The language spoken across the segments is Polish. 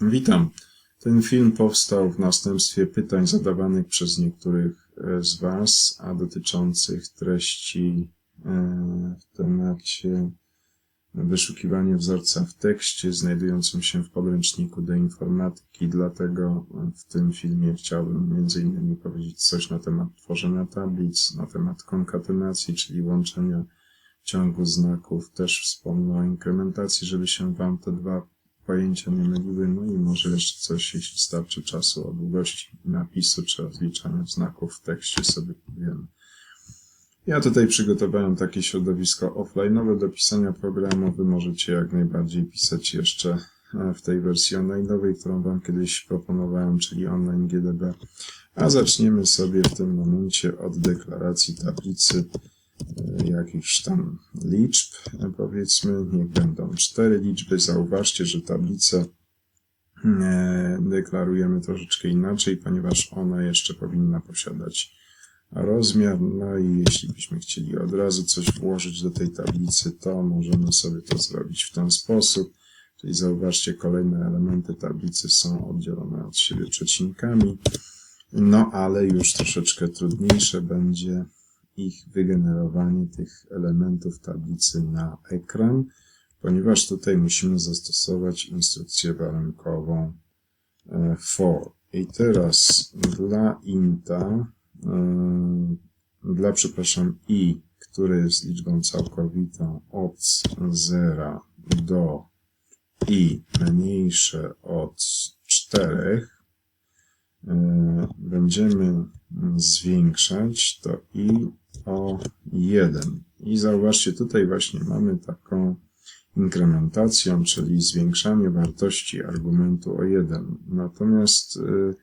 Witam. Ten film powstał w następstwie pytań zadawanych przez niektórych e, z Was, a dotyczących treści e, w temacie wyszukiwania wzorca w tekście znajdującym się w podręczniku do informatyki. Dlatego w tym filmie chciałbym innymi powiedzieć coś na temat tworzenia tablic, na temat konkatenacji, czyli łączenia ciągu znaków. Też wspomnę o inkrementacji, żeby się Wam te dwa pojęcia nie myliły, no i może jeszcze coś, jeśli starczy czasu o długości napisu czy rozliczania znaków w tekście sobie powiemy. Ja tutaj przygotowałem takie środowisko offline'owe do pisania programu. Wy możecie jak najbardziej pisać jeszcze e, w tej wersji online'owej, którą Wam kiedyś proponowałem, czyli online GDB. A zaczniemy sobie w tym momencie od deklaracji tablicy jakichś tam liczb, e, powiedzmy, niech będą cztery liczby. Zauważcie, że tablicę deklarujemy troszeczkę inaczej, ponieważ ona jeszcze powinna posiadać rozmiar. No i jeśli byśmy chcieli od razu coś włożyć do tej tablicy, to możemy sobie to zrobić w ten sposób. Czyli zauważcie, kolejne elementy tablicy są oddzielone od siebie przecinkami. No ale już troszeczkę trudniejsze będzie ich wygenerowanie tych elementów tablicy na ekran, ponieważ tutaj musimy zastosować instrukcję warunkową e, for. I teraz dla inta Yy, dla, przepraszam, i, który jest liczbą całkowitą od 0 do i mniejsze od 4, yy, będziemy zwiększać to i o 1. I zauważcie, tutaj właśnie mamy taką inkrementacją, czyli zwiększanie wartości argumentu o 1. Natomiast yy,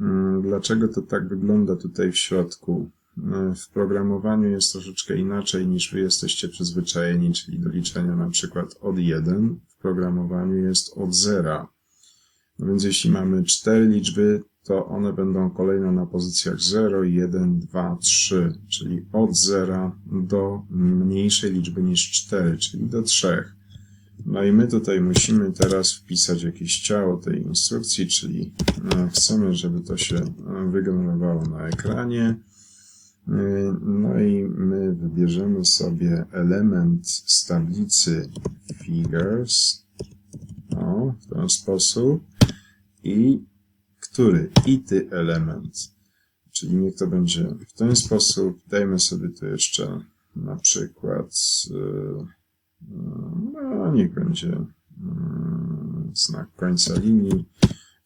Mm, dlaczego to tak wygląda tutaj w środku? Mm, w programowaniu jest troszeczkę inaczej niż wy jesteście przyzwyczajeni, czyli do liczenia na przykład od 1. W programowaniu jest od 0. No więc jeśli mamy cztery liczby, to one będą kolejno na pozycjach 0, 1, 2, 3, czyli od 0 do mniejszej liczby niż 4, czyli do 3. No i my tutaj musimy teraz wpisać jakieś ciało tej instrukcji, czyli chcemy, żeby to się e, wygenerowało na ekranie. E, no i my wybierzemy sobie element z tablicy figures o, w ten sposób i który ity element, czyli niech to będzie w ten sposób. Dajmy sobie tu jeszcze na przykład no, niech będzie mm, znak końca linii.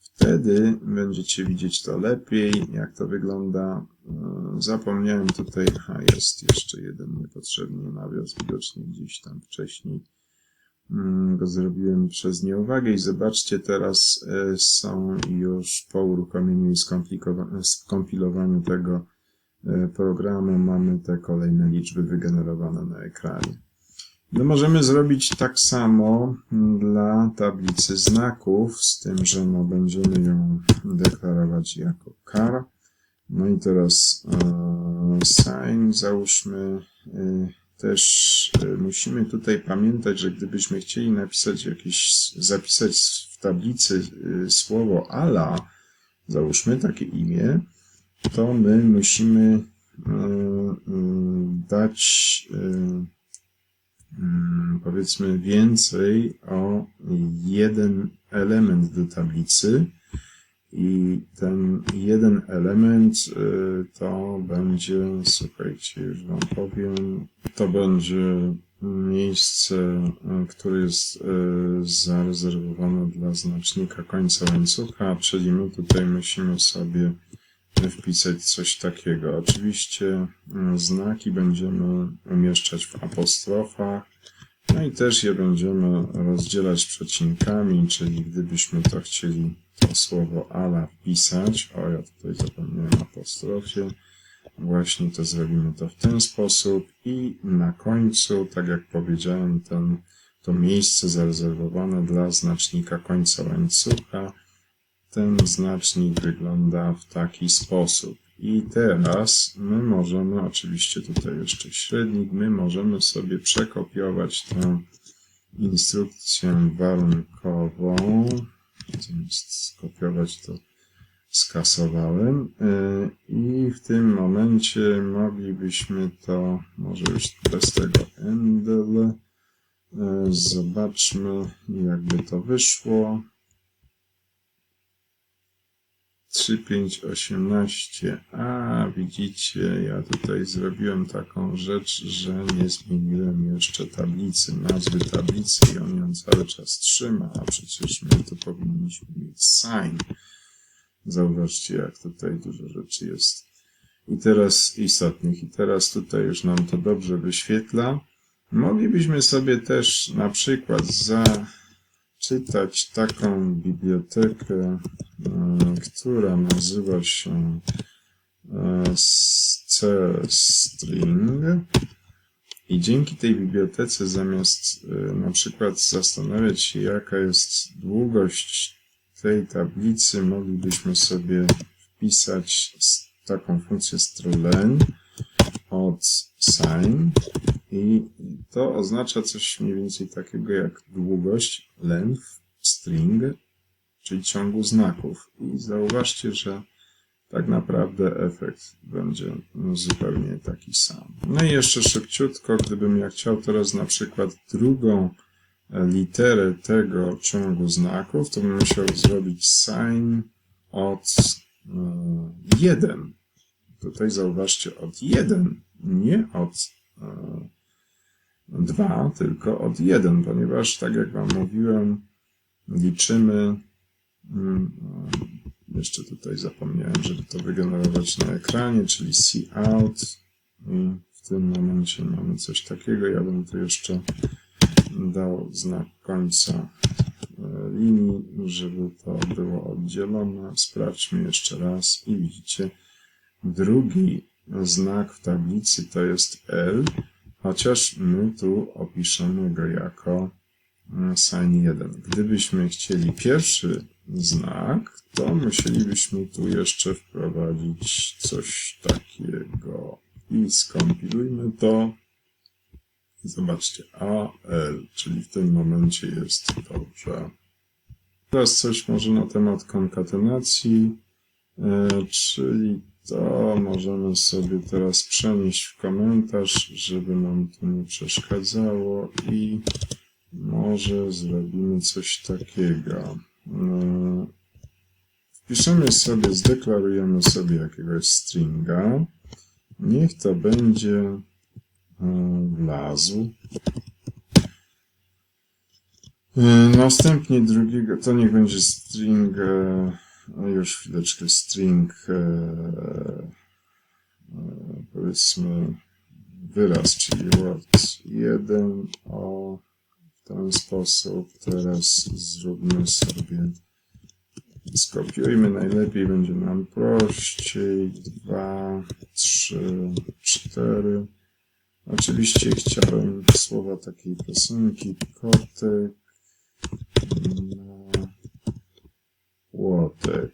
Wtedy będziecie widzieć to lepiej, jak to wygląda. Mm, zapomniałem tutaj, a jest jeszcze jeden niepotrzebny nawias, widocznie gdzieś tam wcześniej go zrobiłem przez nieuwagę i zobaczcie, teraz e, są już po uruchomieniu i skompilowaniu tego e, programu mamy te kolejne liczby wygenerowane na ekranie. No możemy zrobić tak samo dla tablicy znaków, z tym, że no będziemy ją deklarować jako car. No i teraz e, sign załóżmy. E, też e, musimy tutaj pamiętać, że gdybyśmy chcieli napisać jakieś, zapisać w tablicy e, słowo ala, załóżmy takie imię, to my musimy e, dać Mm, powiedzmy więcej o jeden element do tablicy i ten jeden element y, to będzie, słuchajcie, już Wam powiem, to będzie miejsce, y, które jest y, zarezerwowane dla znacznika końca łańcucha, czyli my tutaj musimy sobie wpisać coś takiego. Oczywiście mm, znaki będziemy umieszczać w apostrofach, no i też je będziemy rozdzielać przecinkami, czyli gdybyśmy to chcieli to słowo ala wpisać, o ja tutaj zapomniałem apostrofie, właśnie to zrobimy to w ten sposób i na końcu, tak jak powiedziałem, ten, to miejsce zarezerwowane dla znacznika końca łańcucha ten znacznik wygląda w taki sposób. I teraz my możemy, oczywiście tutaj jeszcze średnik, my możemy sobie przekopiować tę instrukcję warunkową. skopiować, to skasowałem. Y, I w tym momencie moglibyśmy to, może już bez tego endel, y, zobaczmy jakby to wyszło. 3518. A widzicie, ja tutaj zrobiłem taką rzecz, że nie zmieniłem jeszcze tablicy, nazwy tablicy i on ją cały czas trzyma, a przecież my tu powinniśmy mieć sign. Zauważcie, jak tutaj dużo rzeczy jest. I teraz istotnych. I teraz tutaj już nam to dobrze wyświetla. Moglibyśmy sobie też na przykład zaczytać taką bibliotekę, e, która nazywa się e, C-string. I dzięki tej bibliotece zamiast e, na przykład zastanawiać się, jaka jest długość tej tablicy moglibyśmy sobie wpisać taką funkcję strlen od sign i to oznacza coś mniej więcej takiego jak długość length string, czyli ciągu znaków. I zauważcie, że tak naprawdę efekt będzie zupełnie taki sam. No i jeszcze szybciutko, gdybym ja chciał teraz na przykład drugą literę tego ciągu znaków, to bym musiał zrobić sign od 1. Tutaj zauważcie od 1, nie od 2, tylko od 1, ponieważ tak jak Wam mówiłem, liczymy, mm, jeszcze tutaj zapomniałem, żeby to wygenerować na ekranie, czyli cout i w tym momencie mamy coś takiego, ja bym tu jeszcze dał znak końca e, linii, żeby to było oddzielone. Sprawdźmy jeszcze raz i widzicie, drugi znak w tablicy to jest L, chociaż my tu opiszemy go jako e, sign 1. Gdybyśmy chcieli pierwszy znak, to musielibyśmy tu jeszcze wprowadzić coś takiego i skompilujmy to. Zobaczcie, AL, czyli w tym momencie jest dobrze. Teraz coś może na temat konkatenacji, e, czyli to możemy sobie teraz przenieść w komentarz, żeby nam to nie przeszkadzało i może zrobimy coś takiego. E, wpiszemy sobie, zdeklarujemy sobie jakiegoś stringa. Niech to będzie wlazł. E, następnie drugiego, to niech będzie string, e, no już chwileczkę, string, e, powiedzmy wyraz, czyli word. 1 o w ten sposób. Teraz zróbmy sobie, skopiujmy, najlepiej będzie nam prościej, 2, 3, 4, Oczywiście chciałem słowa takiej piosenki, kotek łotek.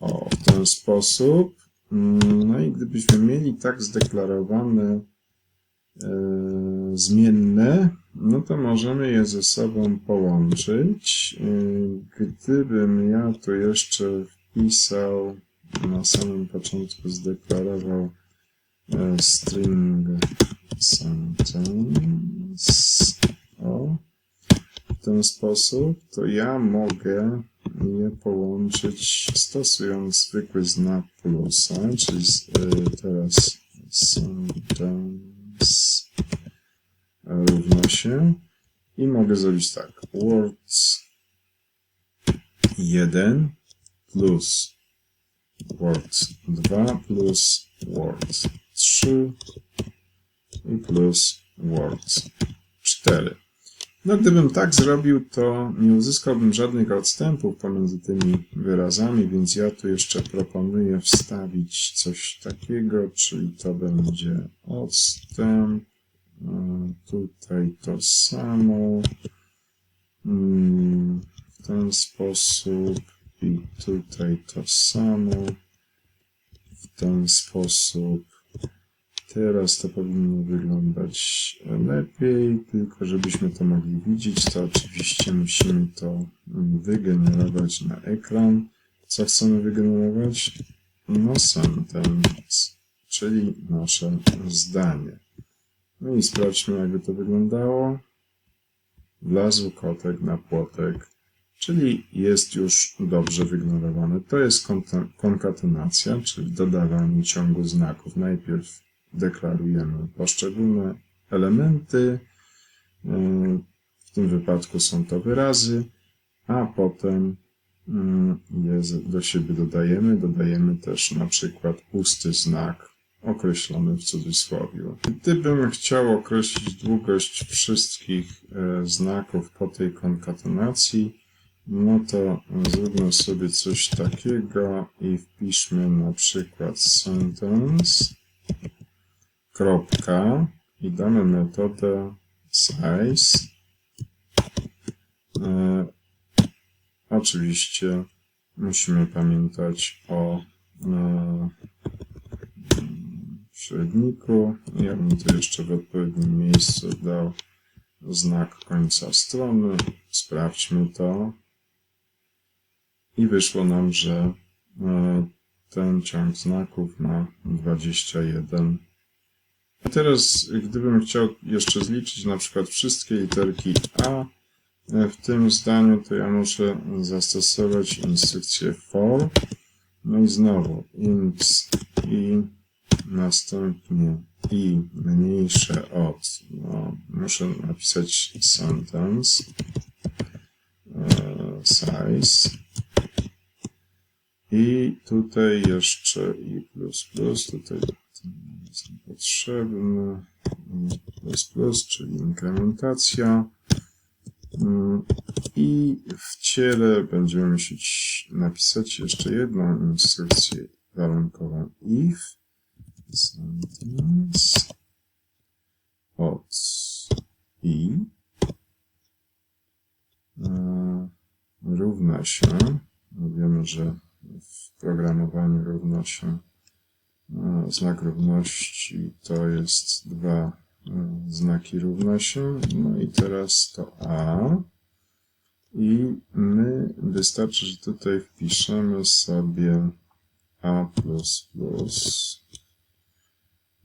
O, w ten sposób. No i gdybyśmy mieli tak zdeklarowane e, zmienne, no to możemy je ze sobą połączyć. E, gdybym ja tu jeszcze wpisał, na samym początku zdeklarował E, string sentence o w ten sposób, to ja mogę je połączyć stosując zwykły znak plusa, czyli e, teraz sentence równa się i mogę zrobić tak words 1 plus words 2 plus words 3 i plus words 4. No gdybym tak zrobił, to nie uzyskałbym żadnych odstępów pomiędzy tymi wyrazami, więc ja tu jeszcze proponuję wstawić coś takiego, czyli to będzie odstęp, tutaj to samo, mm, w ten sposób i tutaj to samo, w ten sposób teraz to powinno wyglądać lepiej, tylko żebyśmy to mogli widzieć, to oczywiście musimy to wygenerować na ekran. Co chcemy wygenerować? No sentence, czyli nasze zdanie. No i sprawdźmy, jakby to wyglądało. Wlazł kotek na płotek, czyli jest już dobrze wygenerowane. To jest konkatenacja, czyli dodawanie ciągu znaków. Najpierw deklarujemy poszczególne elementy, yy, w tym wypadku są to wyrazy, a potem yy, je do siebie dodajemy. Dodajemy też na przykład pusty znak określony w cudzysłowie. Gdybym chciał określić długość wszystkich e, znaków po tej konkatenacji, no to zróbmy sobie coś takiego i wpiszmy na przykład sentence, kropka i damy metodę size. E, oczywiście musimy pamiętać o e, średniku. Ja bym tu jeszcze w odpowiednim miejscu dał znak końca strony. Sprawdźmy to. I wyszło nam, że e, ten ciąg znaków ma 21. A teraz, gdybym chciał jeszcze zliczyć na przykład wszystkie literki A e, w tym zdaniu, to ja muszę zastosować instrukcję for. No i znowu int i następnie i mniejsze od, no, muszę napisać sentence, e, size i tutaj jeszcze i plus plus, tutaj niepotrzebne, i plus czyli inkrementacja Mm, i w ciele będziemy musieć napisać jeszcze jedną instrukcję warunkową if sentence od i. E, równa się, wiemy, że w programowaniu równa się znak równości to jest dwa e, znaki równa się, no i teraz to a. I my wystarczy, że tutaj wpiszemy sobie a++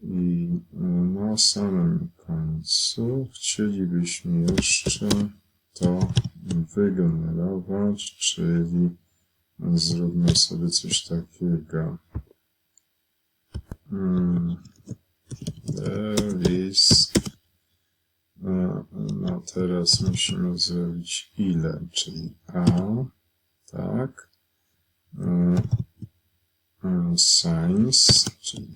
i e, na samym końcu chcielibyśmy jeszcze to wygenerować, czyli zróbmy sobie coś takiego. Mm, No teraz musimy zrobić ile, czyli a, tak. E, e, Science, czyli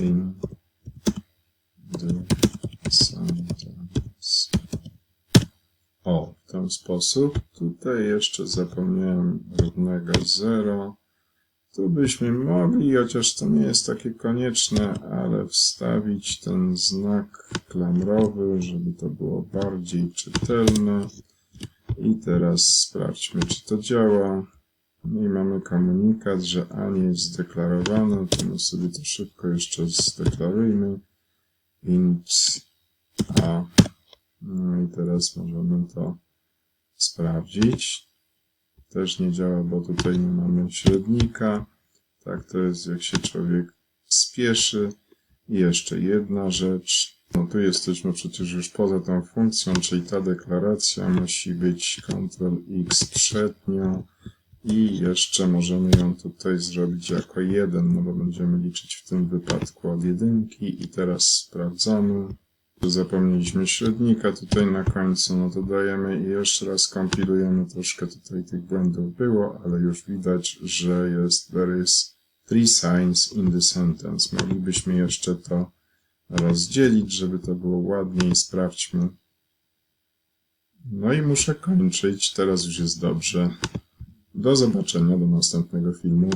in the sentence. O, w ten sposób. Tutaj jeszcze zapomniałem równego 0. Tu byśmy mogli, chociaż to nie jest takie konieczne, ale wstawić ten znak klamrowy, żeby to było bardziej czytelne. I teraz sprawdźmy, czy to działa. No i mamy komunikat, że A nie jest zdeklarowane, to my sobie to szybko jeszcze zdeklarujmy. int A. No i teraz możemy to sprawdzić. Też nie działa, bo tutaj nie mamy średnika. Tak to jest, jak się człowiek spieszy. I jeszcze jedna rzecz. No tu jesteśmy przecież już poza tą funkcją, czyli ta deklaracja musi być Ctrl X przed nią. I jeszcze możemy ją tutaj zrobić jako jeden, no bo będziemy liczyć w tym wypadku od jedynki. I teraz sprawdzamy. Zapomnieliśmy średnika tutaj na końcu, no to dajemy i jeszcze raz kompilujemy. Troszkę tutaj tych błędów było, ale już widać, że jest there is three signs in the sentence. Moglibyśmy jeszcze to rozdzielić, żeby to było ładniej. Sprawdźmy. No i muszę kończyć. Teraz już jest dobrze. Do zobaczenia do następnego filmu.